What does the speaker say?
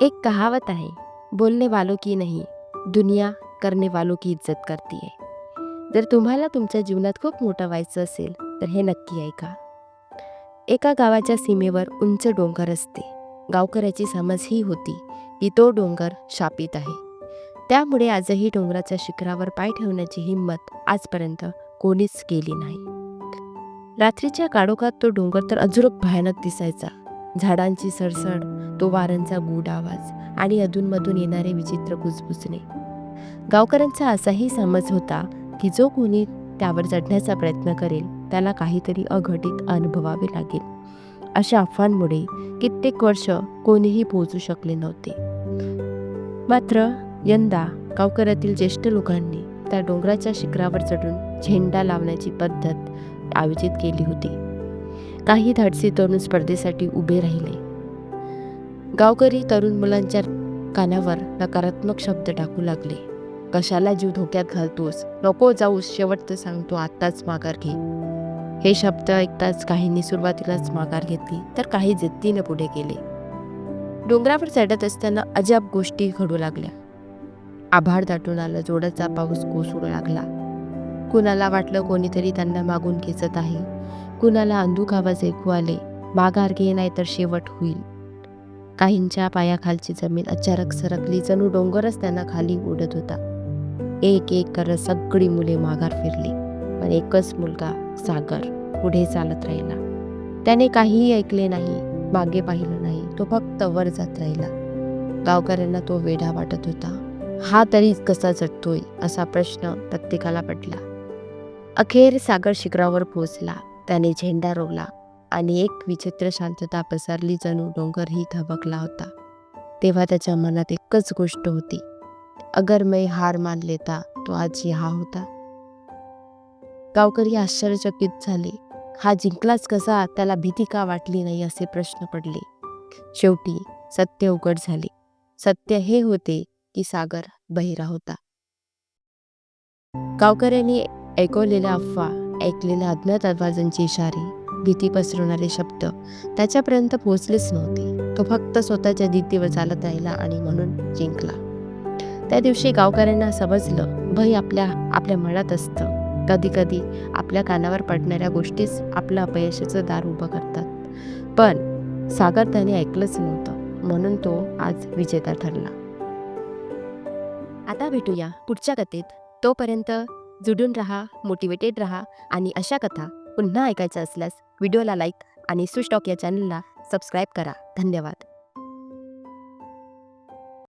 एक कहावत आहे बोलने वालों की नहीं दुनिया करने वालों की इज्जत करती है। जर तुम्हाला तुमच्या जीवनात खूप मोठं व्हायचं असेल तर हे नक्की ऐका. एका गावाच्या सीमेवर उंच डोंगर असते. गावकऱ्याची समज ही होती की तो डोंगर शापित आहे. त्यामुळे आजही डोंगराच्या शिखरावर पाय ठेवण्याची हिंमत आजपर्यंत कोणीच केली नाही. रात्रीच्या काळोखात तो डोंगर तर अजुरक भयानक दिसायचा. झाडांची सरसड तो वारांचा गूढ आवाज आणि अधूनमधून येणारे विचित्र कुजबुजणे. गावकऱ्यांचा असाही समज होता की जो कोणी त्यावर चढण्याचा प्रयत्न करेल त्याला काहीतरी अघटित अनुभवावे लागेल. अशा अफवांमुळे कित्येक वर्ष कोणीही पोहोचू शकले नव्हते. मात्र यंदा गावकऱ्यातील ज्येष्ठ लोकांनी त्या डोंगराच्या शिखरावर चढून झेंडा लावण्याची पद्धत आयोजित केली होती. काही धाडसी तरुण स्पर्धेसाठी उभे राहिले. गावकरी तरुण मुलांच्या कानावर नकारात्मक शब्द टाकू लागले. कशाला जीव धोक्यात घालतोस? नको जाऊस शेवट सांगतो आत्ताच माघार घे. हे शब्द ऐकताच काहींनी सुरुवातीलाच माघार घेतली तर काही जिद्दीने पुढे गेले. डोंगरावर चढत असताना अजाब गोष्टी घडू लागल्या. आभाळ दाटून आलं जोडाचा पाऊस कोसळू लागला. कुणाला वाटलं कोणीतरी त्यांना मागून खेचत आहे. कुणाला अंधूक आवाज ऐकू आले माघार घे नाही तर शेवट होईल. काहींच्या पायाखालची जमीन अचानक सरकली जणू डोंगरच त्यांना खाली उडत होता. एक एक करत सगळी मुले माघार फिरली पण एकच मुलगा सागर पुढे चालत राहिला. त्याने काहीही ऐकले नाही मागे पाहिलं नाही तो फक्त वर जात राहिला. गावकऱ्यांना तो वेढा वाटत होता. हा तरी कसा जटतोय असा प्रश्न प्रत्येकाला पडला अखेर सागर शिखरावर पोहोचला. त्याने झेंडा रोवला आणि एक विचित्र शांतता पसरली जणू डोंगरही थबकला होता. तेव्हा त्याच्या मनात एकच गोष्ट होती. अगर मै हार मान लेता तो आज हा होता. गावकरी आश्चर्यचकित झाले. हा जिंकलाच कसा? त्याला भीती का वाटली नाही? असे प्रश्न पडले. शेवटी सत्य उघड झाले. सत्य हे होते की सागर बहिरा होता. गावकऱ्यांनी ऐकवलेल्या अफवा ऐकलेल्या अज्ञात आवाजांचे इशारे भीती पसरवणारे शब्द त्याच्यापर्यंत पोहोचलेच नव्हते. तो फक्त स्वतःच्या दितीवर चालत राहिला आणि म्हणून जिंकला. त्या दिवशी गावकऱ्यांना समजलं भय आपल्या आपल्या मनात असतं. कधी कधी आपल्या कानावर पडणाऱ्या गोष्टीच आपलं अपयशाचं दार उभं करतात. पण सागर त्याने ऐकलंच नव्हतं म्हणून तो आज विजेता ठरला. आता भेटूया पुढच्या कथेत. तोपर्यंत जुडून राहा मोटिवेटेड राहा आणि अशा कथा पुन्हा ऐकायच्या असल्यास व्हिडिओला लाईक आणि सुस्टॉक या चॅनलला सबस्क्राईब करा. धन्यवाद.